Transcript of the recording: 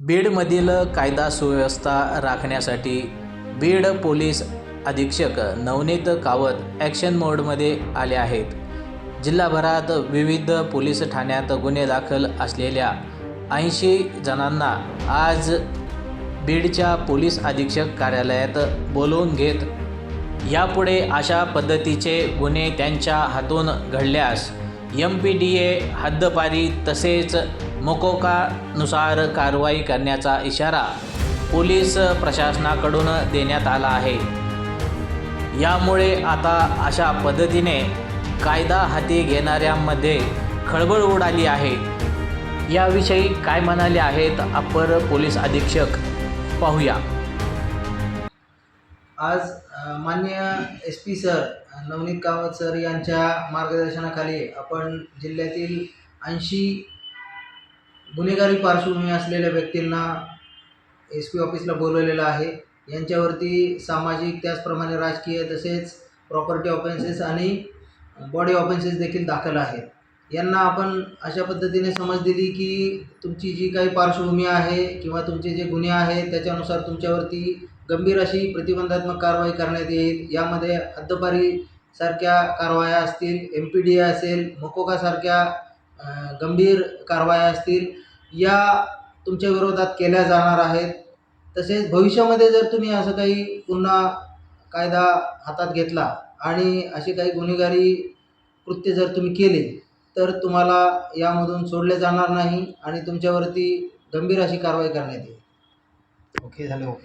बीडमधील कायदा सुव्यवस्था राखण्यासाठी बीड पोलीस अधीक्षक नवनीत कावत ॲक्शन मोडमध्ये आले आहेत. जिल्हाभरात विविध पोलीस ठाण्यात गुन्हे दाखल असलेल्या ऐंशी जणांना आज बीडच्या पोलीस अधीक्षक कार्यालयात बोलवून घेत यापुढे अशा पद्धतीचे गुन्हे त्यांच्या हातून घडल्यास एम पी डी ए हद्दपारी तसेच मकोकानुसार कारवाई करण्याचा इशारा पोलीस प्रशासनाकडून देण्यात आला आहे. यामुळे आता अशा पद्धतीने कायदा हाती घेणाऱ्यांमध्ये खळबळ उडाली आहे. याविषयी काय म्हणाले आहेत अप्पर पोलीस अधीक्षक? पाहूया. आज मान्य S P sir Navneet Kamat sir यांच्या मार्गदर्शनाखाली आपण जिल्ह्यातील ऐंशी गुन्हेगारी पार्श्वभूमी असलेल्या व्यक्तींना एस पी ऑफिसला बोलवलेलं आहे. यांच्यावरती सामाजिक त्याचप्रमाणे राजकीय तसेच प्रॉपर्टी ऑफेन्सेस आणि बॉडी ऑफेन्सेस देखील दाखल आहेत. यांना आपण अशा पद्धतीने समज दिली की तुमची जी काही पार्श्वभूमी आहे किंवा तुमचे जे गुन्हे आहेत त्याच्यानुसार तुमच्यावरती गंभीर अशी प्रतिबंधात्मक कारवाई करण्यात येईल. यामध्ये हद्दपारी सारख्या कारवाया असतील एम पी डी ए असेल मकोकासारख्या गंभीर कारवाया असतील या तुमच्या विरोधात केल्या जाणार आहेत. तसेच भविष्यामध्ये जर तुम्ही असं काही पुन्हा कायदा हातात घेतला आणि अशी काही गुन्हेगारी कृत्य जर तुम्ही केले तर तुम्हाला यामधून सोडले जाणार नाही आणि तुमच्यावरती गंभीर अशी कारवाई करण्यात येईल. ओके झाले ओके.